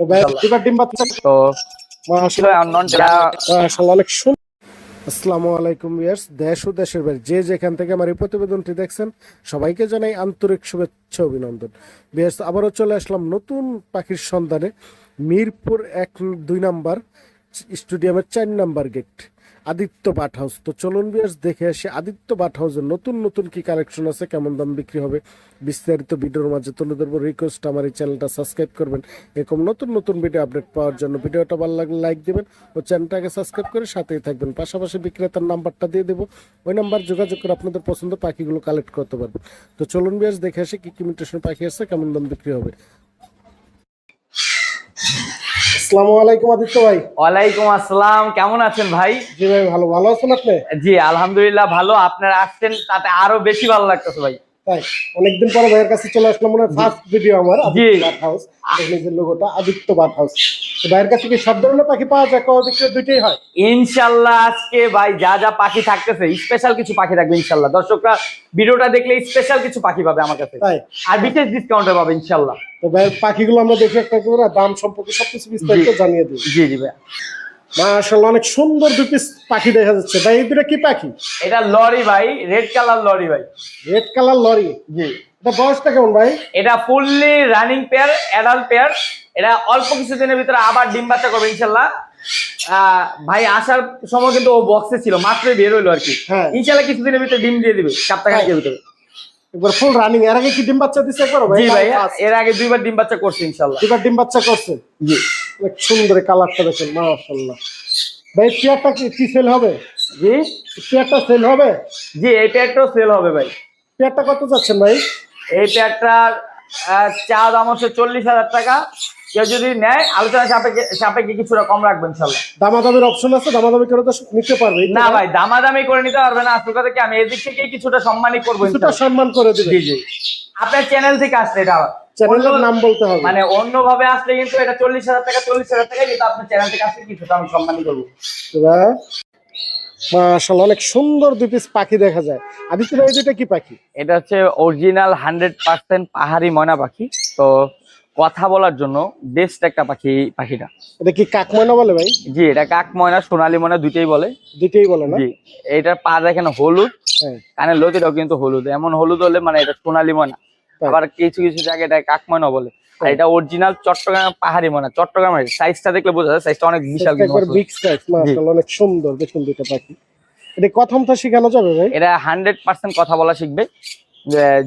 তো ভাই দুবার ডিম বাচ্চা তো মাশাআল্লাহ অনেক সুন্দর আসসালামু আলাইকুম ইয়ার্স দেশ ও দেশের বাইরে যে যেখান থেকে আমার এই প্রতিবেদনটি দেখছেন সবাইকে জানাই আন্তরিক শুভেচ্ছা অভিনন্দন। বিয়ার্স আবারও চলে আসলাম নতুন পাখির সন্ধানে। মিরপুর এক দুই নাম্বার। স্টেডিয়ামের চার number gate. Aditya bird house. তো চলুন বিয়ার্স দেখে আসি আদিত্য বাট হাউসের নতুন নতুন কি কালেকশন আছে, কেমন দাম বিক্রি হবে? বিস্তারিত ভিডিওর মাঝে তুলে ধরবো। রিকোয়েস্ট আমার এই চ্যানেলটা সাবস্ক্রাইব করবেন। এরকম নতুন নতুন ভিডিও আপডেট পাওয়ার জন্য ভিডিওটা ভালো লাগলে লাইক দিবেন ও চ্যানেলটাকে সাবস্ক্রাইব করে সাথেই থাকবেন। পাশাপাশি বিক্রেতার নাম্বারটা দিয়ে দেবো। ওই নাম্বার যোগাযোগ করে আপনাদের পছন্দ পাখিগুলো কালেক্ট করতে পারবেন। তো চলুন বিয়ার্স দেখে আসি কি কি মিউটেশন পাখি আছে, কেমন দাম বিক্রি হবে। আসসালামু আলাইকুম আদিত্য ভাই। ওয়ালাইকুম আসসালাম কেমন আছেন ভাই? জি ভাই ভালো। ভালো আছেন আপনি? জি আলহামদুলিল্লাহ ভালো। আপনারা আসছেন তাতে আরও বেশি ভালো লাগতেছে ভাই। তাই অনেকদিন পরে ভাইয়ের কাছে চলে আসলাম মনে হয় ফার্স্ট ভিডিও আমার বাট হাউস লোগোটা আদিত্য বাট হাউস তো ভাইয়ের কাছে কি সব ধরনের পাখি পাওয়া যায়? দুইটাই হয়। ইনশাল্লাহ আজকে ভাই যা যা পাখি থাকতেছে স্পেশাল কিছু পাখি থাকবে ইনশাল্লাহ। দর্শকরা ভিডিওটা দেখলে স্পেশাল কিছু পাখি পাবে আমার কাছে। তাই। আর বিশেষ ডিসকাউন্টে পাবে ইনশাল্লাহ। তো ভাইয়ের পাখিগুলো আমরা দেখে একটা করে দাম সম্পর্কে সবকিছু বিস্তারিত জানিয়ে দিই। জি জি ভাই। মাশাআল্লাহ অনেক সুন্দর পিস পাখি দেখা যাচ্ছে। ভাই এই দুটা কি পাখি? এটা লরি ভাই রেড কালার লরি ভাই। Red colour lory. জি। এটা বয়সটা কেমন ভাই? এটা fully running pair adult pair এটা অল্প কিছুদিনের ভিতরে আবার ডিম বাচ্চা করবে ইনশাল্লাহ ভাই আসার সময় কিন্তু ও বক্সে ছিল মাত্রই বের হইল আর কি। হ্যাঁ। ইনশাল্লাহ কিছুদিনের ভিতরে ডিম দিয়ে দিবে সপ্তাহের ভিতরে। একবার ফুল রানিং এর আগে কি ডিম বাচ্চা দিছে একবার জি ভাই এর আগে দুইবার ডিম বাচ্চা করছে ইনশাল্লাহ দুবার ডিম বাচ্চা করছে। জি। সুন্দর কালারটা দেখেন মাশাআল্লাহ। ভাই চেয়ারটা কি সেল হবে? জি? চেয়ারটা সেল হবে? জি এই পেয়ারটাও সেল হবে ভাই। চেয়ারটা কত যাচ্ছেন ভাই? এই পেয়ারটার চা দাম হচ্ছে চল্লিশ হাজার টাকা। কেউ যদি নেয় আলোচনা সাপেক্ষে সাপেক্ষে কিছুটা কম রাখবেন ইনশাল্লাহ দামাদামির অপশন আছে দামাদামি করে তো নিতে পারবে না ভাই? ভাই দামাদামি করে নিতে পারবে না। আসল কথা কি আমি এদিক থেকে কিছুটা সম্মানই করব কিছুটা। সম্মান করে দিবে জি জি। আপনার চ্যানেল থেকে আসছে এটা। চ্যানেলের নাম বলতে হবে। মানে অন্য ভাবে আসলে কিন্তু এটা চল্লিশ হাজার টাকা চল্লিশ হাজার টাকা কিন্তু আপনার চ্যানেল থেকে আসলে কিছুটা আমি সম্মানই করব। মাশাআল্লাহ অনেক সুন্দর দুই পিস পাখি দেখা যায়। আদিত্য ভাই এই দুইটা কি পাখি? এটা হচ্ছে অরিজিনাল হান্ড্রেড পার্সেন্ট পাহাড়ি ময়না পাখি। তো কথা বলার জন্য বেস্ট একটা পাখি পাখিটা। এটা কি কাকময়না বলে ভাই? জি এটা কাক ময়না সোনালী ময়না দুইটাই বলে। দুইটাই বলে না? জি এটার পা দেখেন হলুদ। হ্যাঁ। কানের লতিটাও কিন্তু হলুদ। এমন হলুদ হলে মানে এটা সোনালী ময়না। আবার কিছু কিছু জায়গায় এটা কাক ময়না বলে এটা অরিজিনাল চট্টগ্রাম পাহাড়ি ময়না চট্টগ্রামের সাইজটা দেখলে বোঝা যায় সাইজটা অনেক বিশাল বিগ সাইজ মাশাআল্লাহ। অনেক সুন্দর দেখুন দুইটা পাখি। এটা কথম তো শেখানো যাবে ভাই? এটা হান্ড্রেড পার্সেন্ট কথা বলা শিখবে।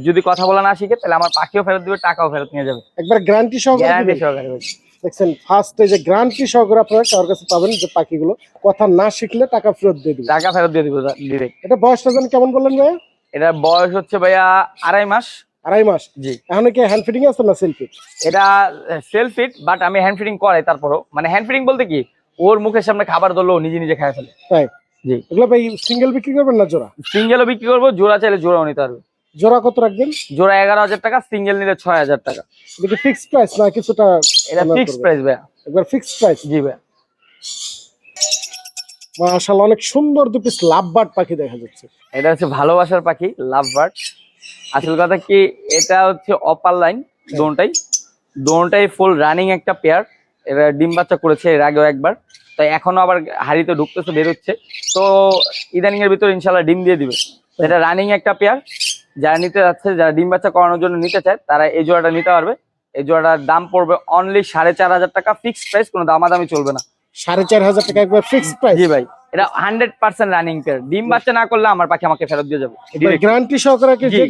যদি কথা বলা না শিখে তাহলে আমার পাখিও ফেরত দিবে টাকাও ফেরত নিয়ে যাবে। একবার গ্যারান্টি সহকারে গ্যারান্টি? সহকারে দেখছেন ফার্স্ট এই যে গ্যারান্টি সহকারে আপনারা কারোর কাছে পাবেন যে পাখিগুলো কথা না শিখলে টাকা ফেরত দিয়ে দিবেন। টাকা ফেরত দিয়ে দিব ডিরেক্ট এটা বয়সটা যেন কেমন বললেন ভাই এটা বয়স হচ্ছে ভাইয়া আড়াই মাস। আড়াই মাস? জি। এখন কি হ্যান্ড ফিটিং আছে না সেলফি এটা সেলফ ফিট বাট আমি হ্যান্ড ফিডিং করাই তারপরও। মানে হ্যান্ড ফিডিং বলতে কি ওর মুখের সামনে খাবার ধরলো নিজে নিজে খায় ফেলে। তাই? জি। এগুলো ভাই সিঙ্গেল বিক্রি করবেন না জোড়া? সিঙ্গেলও বিক্রি করব জোড়া চাইলে জোড়াও নিতে পারবে। জোড়া কত রাখবেন? জোড়া এগারো হাজার টাকা সিঙ্গেল নিলে ছয় হাজার টাকা। দেখি ফিক্সড প্রাইস না কিছুটা এটা ফিক্সড প্রাইস ভাইয়া। একবার ফিক্সড প্রাইস জি ভাইয়া। মাশাআল্লাহ অনেক সুন্দর দু পিস লাভ বার্ড পাখি দেখা যাচ্ছে। এটা হচ্ছে ভালোবাসার পাখি লাভ বার্ড। আসল কথা কি এটা হচ্ছে অপার লাইন দোনটাই। দোনটাই ফুল রানিং একটা পেয়ার এরা ডিম বাচ্চা করেছে এর আগেও একবার। তাই এখনও আবার হাড়িতে ঢুকতেছে বেরোচ্ছে। তো ইদানিং এর ভিতরে ইনশাল্লাহ ডিম দিয়ে দিবে। এটা রানিং একটা পেয়ার যারা নিতে যাচ্ছে যারা ডিম বাচ্চা করানোর জন্য নিতে চায় তারা এই জোড়াটা নিতে পারবে। এই জোড়াটার দাম পড়বে অনলি সাড়ে চার হাজার টাকা ফিক্সড প্রাইস কোনো দামাদামি চলবে না। সাড়ে চার হাজার টাকা একবার ফিক্সড প্রাইস জি ভাই। এটা হান্ড্রেড পার্সেন্ট রানিং পেয়ার ডিম বাচ্চা না করলে আমার পাখি আমাকে ফেরত দিয়ে যাবে। গ্যারান্টি সহকারে কি যে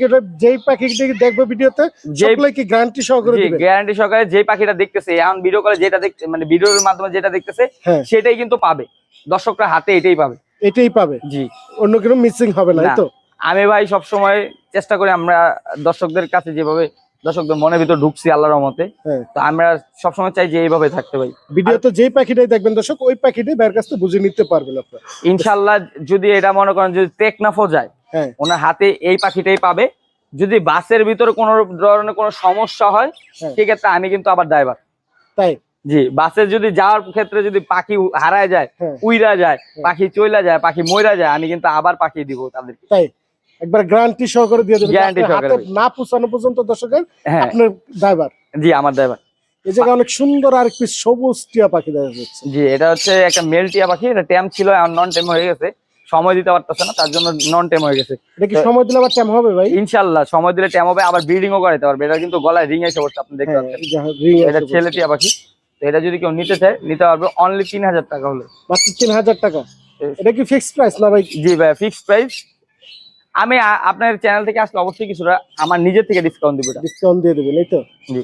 যেই পাখি দেখবে ভিডিওতে যে কি গ্যারান্টি সহকারে দিবে? গ্যারান্টি সহকারে যে পাখিটা দেখতেছে এখন ভিডিও কলে যেটা দেখতে মানে ভিডিওর মাধ্যমে যেটা দেখতেছে হ্যাঁ। সেটাই কিন্তু পাবে। দর্শকরা হাতে এটাই পাবে। এটাই পাবে। জি। অন্য কোনো মিসিং হবে না এই না। তো? আমি ভাই সব সময় চেষ্টা করি আমরা দর্শকদের কাছে যেভাবে দর্শকদের মনের ভিতর ঢুকছি আল্লাহর রহমতে। হ্যাঁ। তো আমরা সবসময় চাই যে এইভাবে থাকতে ভাই ভিডিওতে যেই পাখিটাই দেখবেন দর্শক ওই পাখিটাই ভাইয়ের কাছ থেকে বুঝে নিতে পারবেন আপনারা। ইনশাল্লাহ যদি এটা মনে করেন যদি টেকনাফও যায় হ্যাঁ। ওনার হাতে এই পাখিটাই পাবে। যদি বাসের ভিতরে কোনো ধরনের কোনো সমস্যা হয় হ্যাঁ। সেক্ষেত্রে আমি কিন্তু আবার ড্রাইভার তাই? জি বাসে যদি যাওয়ার ক্ষেত্রে যদি পাখি হারায় যায় উইরা যায়। পাখি চইলা যায় পাখি মইরা যায় আমি কিন্তু আবার পাখি দিব তাদেরকে। তাই? একবার গ্যারান্টি সহকারে দিয়ে দেবেন হাতে সহকারে। না পৌঁছানো পর্যন্ত দর্শকের হ্যাঁ। আপনার ড্রাইভার জি আমার ড্রাইভার এই জায়গায় অনেক সুন্দর আর পিস সবুজ টিয়া পাখি দেখা যাচ্ছে। জি এটা হচ্ছে একটা মেল টিয়া পাখি এটা ট্যাম ছিল নন টেম হয়ে গেছে। সময় দিতে পারতেছে না তার জন্য নন টেম হয়ে গেছে। এটা কি সময় দিলে আবার টাইম হবে ভাই? ইনশাল্লাহ সময় দিলে ট্যাম হবে আবার ব্রিডিংও করাইতে পারবে। এটা কিন্তু গলায় রিং এসে পড়ছে আপনি দেখতে হ্যাঁ, পাচ্ছেন। এটা ছেলে টিয়া পাখি। তো এটা যদি কেউ নিতে চায় নিতে পারবে অনলি তিন হাজার টাকা হলে। মাত্র তিন হাজার টাকা। এটা কি ফিক্স প্রাইস না ভাই? জি ভাই ফিক্সড প্রাইস আমি আপনার চ্যানেল থেকে আসলে অবশ্যই কিছুটা আমার নিজের থেকে ডিসকাউন্ট দিব ডিসকাউন্ট দিয়ে দেবেন এই তো? জি।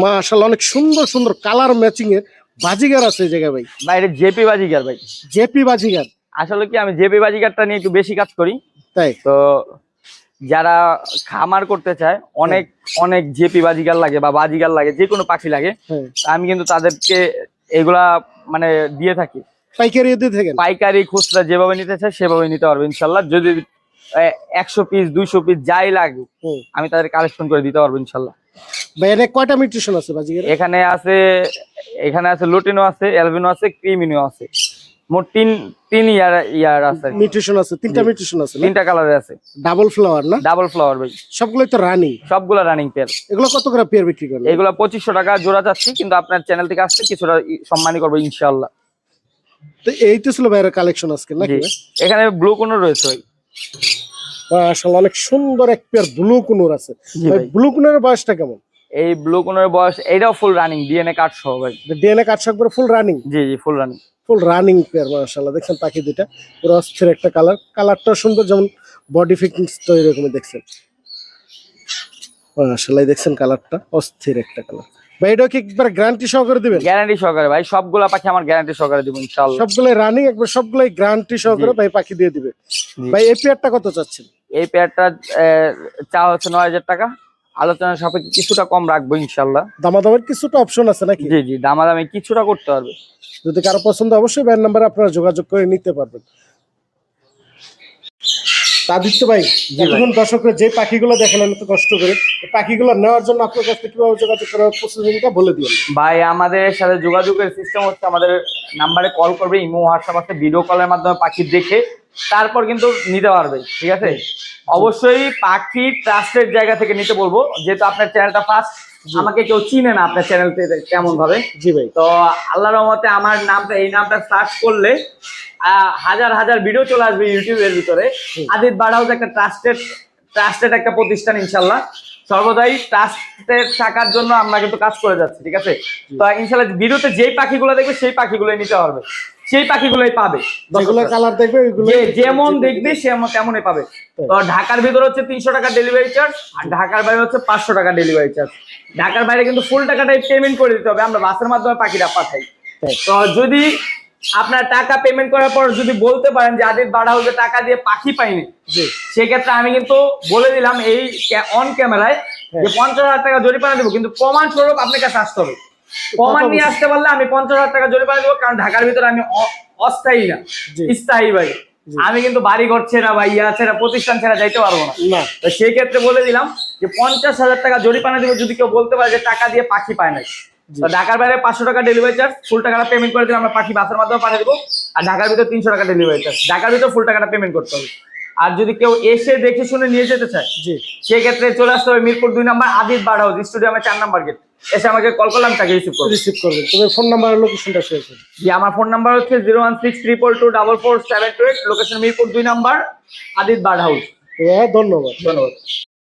মাশাআল্লাহ অনেক সুন্দর সুন্দর কালার ম্যাচিং এর বাজিগার আছে এই জায়গায় ভাই। ভাই এটা জেপি বাজিগার ভাই। জেপি বাজিগার। আসলে কি আমি জেপি বাজিগারটা নিয়ে একটু বেশি কাজ করি। তাই? তো যারা খামার করতে চায় অনেক অনেক জেপি বাজিগার লাগে বা বাজিগার লাগে যে কোনো পাখি লাগে হ্যাঁ। আমি কিন্তু তাদেরকে এগুলা মানে দিয়ে থাকি। পাইকারি দিয়ে থাকেন পাইকারি খুচরা যেভাবে নিতে চায় সেভাবে নিতে পারবে ইনশাল্লাহ। যদি একশো পিস দুইশো পিস যাই লাগে আমি তাদের কালেকশন করে দিতে পারব ইনশাল্লাহ। এটা কয়টা মিউট্রিশন আছে বাজিগার এখানে আছে এখানে আছে লুটিনো আছে এলভিনো আছে ক্রিমিনো আছে। মোট তিন তিন ইয়ার ইয়ার আছে মিউট্রিশন আছে তিনটা। মিউট্রিশন আছে তিনটা কালারে আছে। ডাবল ফ্লাওয়ার না? ডাবল ফ্লাওয়ার ভাই। সবগুলোই তো রানিং সবগুলা রানিং পেয়ার এগুলো কত করে পেয়ার বিক্রি করেন? এগুলা পঁচিশশো টাকা জোড়া যাচ্ছে কিন্তু আপনার চ্যানেল থেকে আসছে কিছুটা সম্মানই করব ইনশাল্লাহ। তো এই তো ছিল ভাইয়ের কালেকশন আজকে নাকি এখানে ব্লু কোনো রয়েছে ভাই। আসলে অনেক সুন্দর এক পেয়ার ব্লু কুনুর আছে। ব্লু কুনুরের বয়সটা কেমন? এই ব্লু কোনোর বয়স এইটাও ফুল রানিং ডিএনএ কার্ড সহ ভাই। ডিএনএ কার্ড সব ফুল রানিং জি জি full running full running pair মাশাআল্লাহ দেখছেন পাখি দুইটা? পুরো অস্থির একটা কালার কালারটাও সুন্দর যেমন বডি ফিটিংস তো এরকমই দেখছেন। এই দেখছেন কালারটা? অস্থির একটা কালার। ভাই এটা কি একবার গ্যারান্টি সহকারে দিবেন? গ্যারান্টি সহকারে ভাই সবগুলা পাখি আমার গ্যারান্টি সহকারে দিব ইনশাল্লাহ সবগুলাই রানিং একবার সবগুলাই গ্যারান্টি সহকারে ভাই পাখি দিয়ে দিবে। ভাই এই পেয়ারটা কত চাচ্ছেন? এই পেয়ারটা চা হচ্ছে নয় হাজার টাকা। আলোচনার সাপেক্ষে কিছুটা কম রাখব ইনশাল্লাহ দামাদামের কিছুটা অপশন আছে নাকি? জি জি দামাদামি কিছুটা করতে পারবে। যদি কারও পছন্দ অবশ্যই ভাইয়ের নাম্বারে আপনারা যোগাযোগ করে নিতে পারবেন। আদিত্য ভাই। এখন দর্শকরা যে পাখিগুলো দেখেন এত কষ্ট করে পাখিগুলো নেওয়ার জন্য আপনার কাছ কীভাবে যোগাযোগ করার প্রসিডিংটা বলে দিন ভাই আমাদের সাথে যোগাযোগের সিস্টেম হচ্ছে আমাদের নাম্বারে কল করবে ইমো হোয়াটসঅ্যাপ আছে ভিডিও কলের মাধ্যমে পাখি দেখে তারপর কিন্তু নিতে পারবে ঠিক আছে? অবশ্যই পাখি ট্রাস্টের জায়গা থেকে নিতে বলব যেহেতু আপনার চ্যানেলটা ফার্স্ট আমাকে কেউ চিনে না আপনার চ্যানেল কেমন ভাবে জি ভাই। তো আল্লাহর রহমতে আমার নামটা এই নামটা সার্চ করলে হাজার হাজার ভিডিও চলে আসবে ইউটিউবের ভিতরে। আদিত বাড়া হাউস একটা ট্রাস্টেড ট্রাস্টেড একটা প্রতিষ্ঠান ইনশাল্লাহ। সর্বদাই ট্রাস্টের থাকার জন্য আমরা কিন্তু কাজ করে যাচ্ছি ঠিক আছে? তো ইনশাল্লাহ ভিডিওতে যেই পাখিগুলো দেখবে সেই পাখিগুলোই নিতে পারবে সেই পাখিগুলোই পাবে। কালার দেখবে ওইগুলো যেমন দেখবে তেমনই পাবে। তো ঢাকার ভিতরে হচ্ছে তিনশো টাকা ডেলিভারি চার্জ আর ঢাকার বাইরে হচ্ছে পাঁচশো টাকা ডেলিভারি চার্জ ঢাকার বাইরে কিন্তু ফুল টাকাটাই পেমেন্ট করে দিতে হবে। আমরা বাসের মাধ্যমে পাখিটা পাঠাই। তো যদি আপনার টাকা পেমেন্ট করার পর যদি বলতে পারেন যে আদিত বাড়া হচ্ছে টাকা দিয়ে পাখি পাইনি সেক্ষেত্রে আমি কিন্তু বলে দিলাম এই অন ক্যামেরায় যে পঞ্চাশ হাজার টাকা জরিমানা দেবো। কিন্তু প্রমাণ স্বরূপ আপনার কাছে আসতে হবে। প্রমাণ নিয়ে আসতে পারলে আমি পঞ্চাশ হাজার টাকা জরিমানা দেবো কারণ ঢাকার ভিতরে আমি অস্থায়ী না। স্থায়ী ভাই। আমি কিন্তু বাড়ি ঘর ছেড়া বা ইয়া ছেড়া প্রতিষ্ঠান ছেড়া যাইতে পারব না। না। সেই ক্ষেত্রে বলে দিলাম যে পঞ্চাশ হাজার টাকা জরিমানা দেবো যদি কেউ বলতে পারে যে টাকা দিয়ে পাখি পায় না ঢাকার বাইরে পাঁচশো টাকা ডেলিভারি চার্জ ফুল টাকাটা পেমেন্ট করে দিলে আমরা পাখি বাসের মাধ্যমে পাঠিয়ে দেবো। আর ঢাকার ভিতরে তিনশো টাকা ডেলিভারি চার্জ ঢাকার ভিতরে ফুল টাকাটা পেমেন্ট করতে হবে। আর যদি কেউ এসে দেখে শুনে নিয়ে যেতে চায় জি। সেক্ষেত্রে চলে আসতে হবে মিরপুর দুই নাম্বার আদিত বাড় হাউস স্টুডিয়ামে চার নাম্বার গেট এসে আমাকে কল করলাম তাকে রিসিভ করবে। রিসিভ করবে তবে ফোন নাম্বার লোকেশনটা শেয়ার করুন। জি আমার ফোন নাম্বার হচ্ছে zero one six triple two double four seven two eight location Mirpur দুই নাম্বার আদিত বার্ড হাউস হ্যাঁ ধন্যবাদ। ধন্যবাদ।